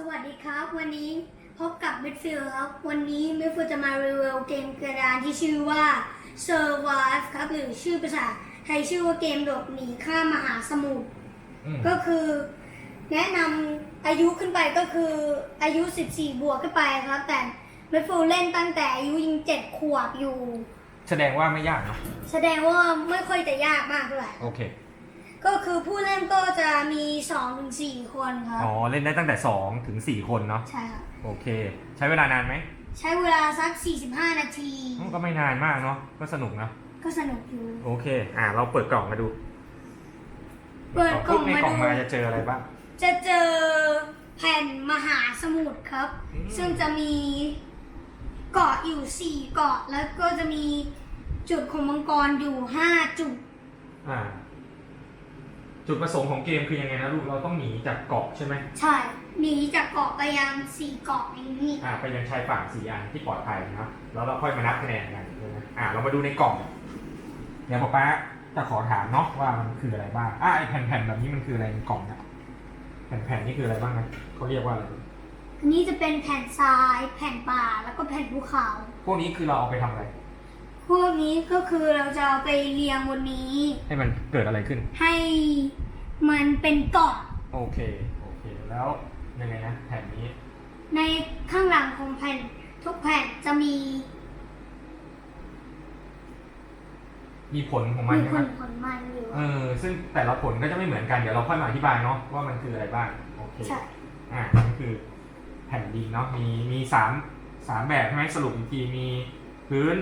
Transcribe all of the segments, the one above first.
สวัสดีครับ วันนี้พบกับ Midfield ครับ วันนี้ Midfield จะมารีวิวเกมกระดานที่ชื่อว่า Survive ครับหรือชื่อภาษาไทยชื่อว่าเกมหลบหนีข้ามมหาสมุทรอืมก็คือแนะนำอายุขึ้นไปก็คืออายุ 14 บวกขึ้นไปครับ แต่ Midfield เล่นตั้งแต่อายุยัง7ขวบอยู่ แสดงว่าไม่ยากเนอะแสดงว่าไม่ค่อยจะยากมากเท่าไหร่โอเค ก็คือผู้เล่นก็จะมี2-4คนครับ อ๋อ เล่นได้ตั้งแต่2ถึง4คนเนาะ ใช่ครับ โอเค ใช้เวลานานไหม ใช้เวลาสัก 45 นาทีอืมก็ไม่นานมากเนาะ ก็สนุกนะก็สนุกอยู่ โอเค อ่าเราเปิดกล่องมาดูเปิดกล่องในมากล่องดูมาจะเจออะไรบ้าง จะเจอแผ่นมหาสมุทรครับ อืม ซึ่งจะมีเกาะอยู่4เกาะแล้วก็จะมีจุดของมังกรอยู่5จุด อ่า จุดประสงค์ของเกมคือยังไงนะลูกเราต้องหนีจากเกาะใช่ไหมใช่หนีจากเกาะไปยัง4เกาะอย่างนี้อ่าไปยังชายฝั่งสี่อันที่ปลอดภัยนะแล้วเราค่อยมานับคะแนนกันใช่ไหมอ่าเรามาดูในกล่องเดี๋ยวป๊าป๊าจะขอถามเนาะว่ามันคืออะไรบ้างอ่าไอแผ่นๆแบบนี้มันคืออะไรในกล่องนะแผ่นๆนี่คืออะไรบ้างนะเขาเรียกว่าอะไรอันนี้จะเป็นแผ่นทราย แผ่นป่าแล้วก็แผ่นภูเขาพวกนี้คือเราเอาไปทำอะไร พวกนี้ก็คือเราจะเอาไปเรียงบนนี้ ให้มันเกิดอะไรขึ้น ให้มันเป็นเกาะโอเค โอเค แล้วยังไงนะแผ่นนี้ ในข้างหลังของแผ่น ทุกแผ่นจะมีมีผลของมันมีใช่ผไหมลผลมันอยู่เออ ซึ่งแต่ละผลก็จะไม่เหมือนกัน เดี๋ยวเราค่อยมาอธิบายเนาะว่ามันคืออะไรบ้าง โอเค ใช่อ่านั่นคือแผ่นดินเนาะมีมีสามสามแบบใช่ไหมสรุปอีกทีมีพื้น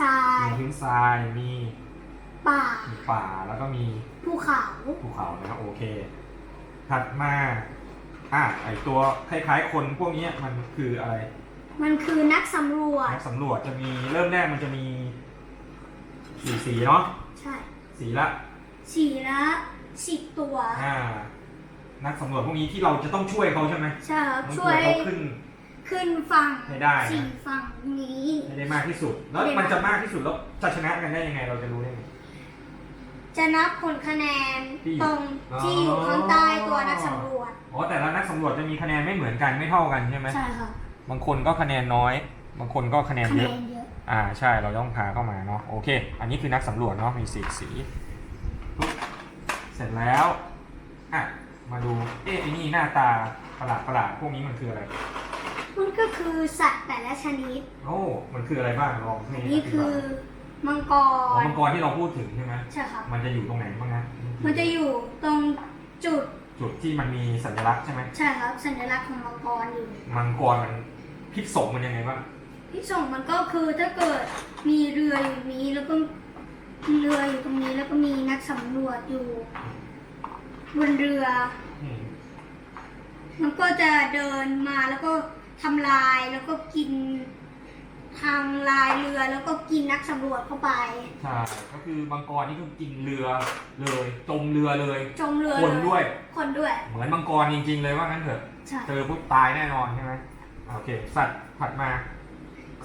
ทรายมีพื้นทรายมีป่ามีป่าแล้วก็มีภูเขาภูเขานะครับโอเค ถัดมาอ่าไอตัวคล้ายๆ คนพวกนี้มันคืออะไร มันคือนักสำรวจนักสำรวจจะมีเริ่มแรกมันจะมีสีสีเนาะใช่สีละสีละสิบตัวอ่านักสำรวจพวกนี้ที่เราจะต้องช่วยเขาใช่ไหมใช่ครับต้องช่ช่ววยยเขาขึ้น ขึ้นฝั่งให้ได้นะ สี่ฝั่งนี้ ให้ได้มากที่สุด แล้วให้ได้มันจะมากที่สุดแล้วจะชนะกันได้ยังไงเราจะรู้ได้ไง จะนับผลคะแนนที่อยู่ตรงที่อยู่ข้างใต้ตัวนักสำรวจอ๋อแต่ละนักสำรวจจะมีคะแนนไม่เหมือนกันไม่เท่ากันใช่ไหมใช่ครับบางคนก็คะแนนน้อย บางคนก็คะแนนคะเยแนอะ นเยอะ อ่าใช่เราต้องพาเข้ามาเนาะโอเค อันนี้คือนักสำรวจเนาะมีสีสีปุ๊บเสร็จแล้วอะมาดูเอ๊ะไอ้นี่หน้าตาประหลาดประหลาดพวกนี้มันคืออะไร มันก็คือสัตว์แต่ละชนิด โอ้มันคืออะไรบ้างลองให้นี่คือ มังกอ๋อรมังกรที่เราพูดถึงใช่ไหมใช่ครับมันจะอยู่ตรงไหนบ้างนะมันจะอยู่ตรงจุดจุดที่มันมีสัญลักษณ์ใช่ไหมใช่ครับ สัญลักษณ์ของมังกรอยู่มังกรมันพิษสงมันยังไงบ้างที่ส่งมันก็คือถ้าเกิดมีเรืออยู่นี้แล้วก็เรืออยู่ตรงนี้แล้วก็มีนักสำรวจอยู่ บนเรือ อืมมันก็จะเดินมาแล้วก็ ทำลายแล้วก็กินทางลายเรือแล้วก็กินนักสำรวจเข้าไปใช่ก็คือมังกรนี่คือกินเรือเลยจมเรือเลยจมเรือคนเลด้วย คนด้วย เหมือนมังกรจริง ๆ เลยว่างั้นเถอะใช่เจอปุ๊บตายแน่นอนใช่ไหมโอเค สัตว์ถัดมา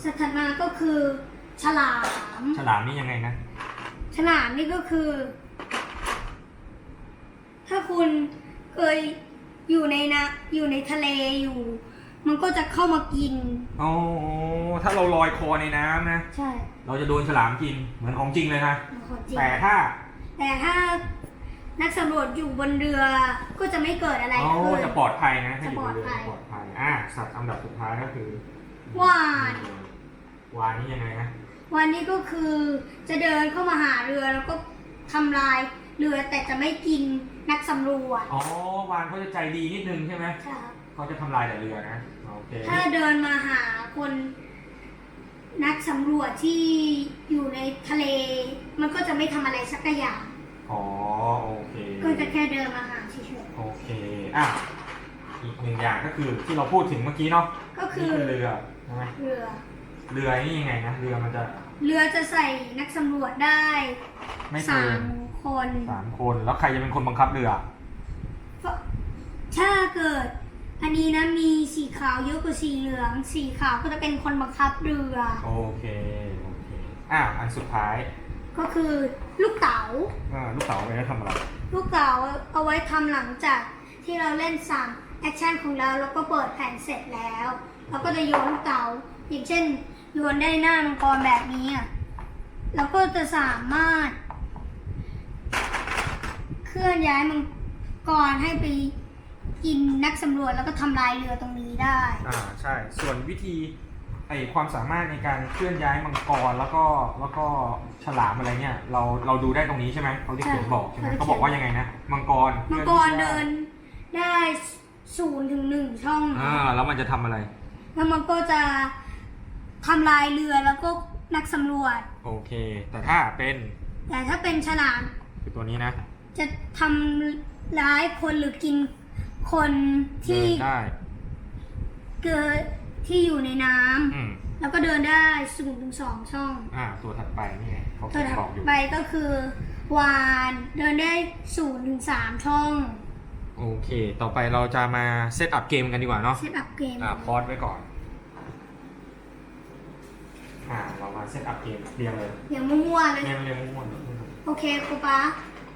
สัตว์ถัดมาก็คือฉลาม ฉลามนี่ยังไงนะ ฉลามนี่ก็คือ ถ้าคุณเคยอยู่ในนะอยู่ในทะเลอยู่ มันก็จะเข้ามากิน อ๋อ ถ้าเราลอยคอในน้ำนะ ใช่เราจะโดนฉลามกินเหมือนของจริงเลยนะ มันของจริง แต่ถ้า แต่ถ้านักสำรวจอยู่บนเรือก็จะไม่เกิดอะไรอ๋อ ขึ้น จะปลอดภัยนะ ถ้าอยู่บนเรือจะจะปปลลออดดภัภัยยอ่าสัตว์อันดับสุดท้ายก็คือว่าน วานนี่ยังไงนะวันนี้ก็คือจะเดินเข้ามาหาเรือแล้วก็ทำลายเรือแต่จะไม่กินนักสำรวจอ๋อ วานเขาจะใจดีนิดนึงใช่ไหม ใช่ครับ เขาจะทำลายแต่เรือนะโอเคถ้าเดินมาหาคน นักสำรวจที่อยู่ในทะเล มันก็จะไม่ทำอะไรสักอย่าง อ๋อโอเคก็จะแค่เดินมาหาเฉยโอเคอะอีกหนึ่งอย่างก็คือที่เราพูดถึงเมื่อกี้เนาะๆก็คืนี่อคือเรือใช่ไหมเรือ เรือนี่ยังไงนะเรือมันจะเรือจะใส่นักสำรวจได้ไม่สาเกินมคน สามคนแล้วใครจะเป็นคนบังคับเรือ ถ้าเกิด อันนี้นะมีสีขาวเยอะกว่าสีเหลือง สีขาวก็จะเป็นคนบังคับเรือ โอเค โอเคอะอันสุดท้ายก็คือลูกเต๋าอ่าลูกเต๋าไปแล้วทำอะไร ลูกเต๋าเอาไว้ทำหลังจากที่เราเล่นสามแอคชั่นของเราแล้วก็เปิดแผ่นเสร็จแล้วเราก็จะโยนลูกเต๋าอย่างเช่นโยนได้หน้ามังกรแบบนี้อะเราก็จะสามารถ เคลื่อนย้ายมังกรให้ไป กินนักสำรวจแล้วก็ทำลายเรือตรงนี้ได้ อ่าใช่ ส่วนวิธีไอความสามารถในการเคลื่อนย้ายมังกรแล้วก็แล้วก็ฉลามอะไรเนี่ย เราเราดูได้ตรงนี้ใช่ไหมเขาได้เขียนบอกใช่ไหมใช่เขาบอกว่ายังไงนะมังกรมังกรเดินได้ศูนย์ถึงหนึ่งช่อง อ่าแล้วมันจะทำอะไร แล้วมันก็จะทำลายเรือแล้วก็นักสำรวจ โอเค แต่ถ้าเป็นแต่ถ้าเป็นฉลามคือตัวนี้นะ จะทำร้ายคนหรือกิน คนเดิที่นได้เกิดที่อยู่ในน้ำอืมแล้วก็เดินได้ศูนย์ถึงสองช่องอ่า ตัวถัดไปนี่ไงเขาตัวเขียนถัดบอกอยู่ ไปก็คือ วานเดินได้ศูนย์ถึงสามช่องโอเค ต่อไปเราจะมาเซตอัพเกมกันดีกว่าเนาะ เซตอัพเกมอ่าพอดไว้ก่อน อ่า เรามาเซตอัพเกมเรียงเลยอย่างมั่วๆเลย เรียงเรียงมั่วๆโอเคครูป๊า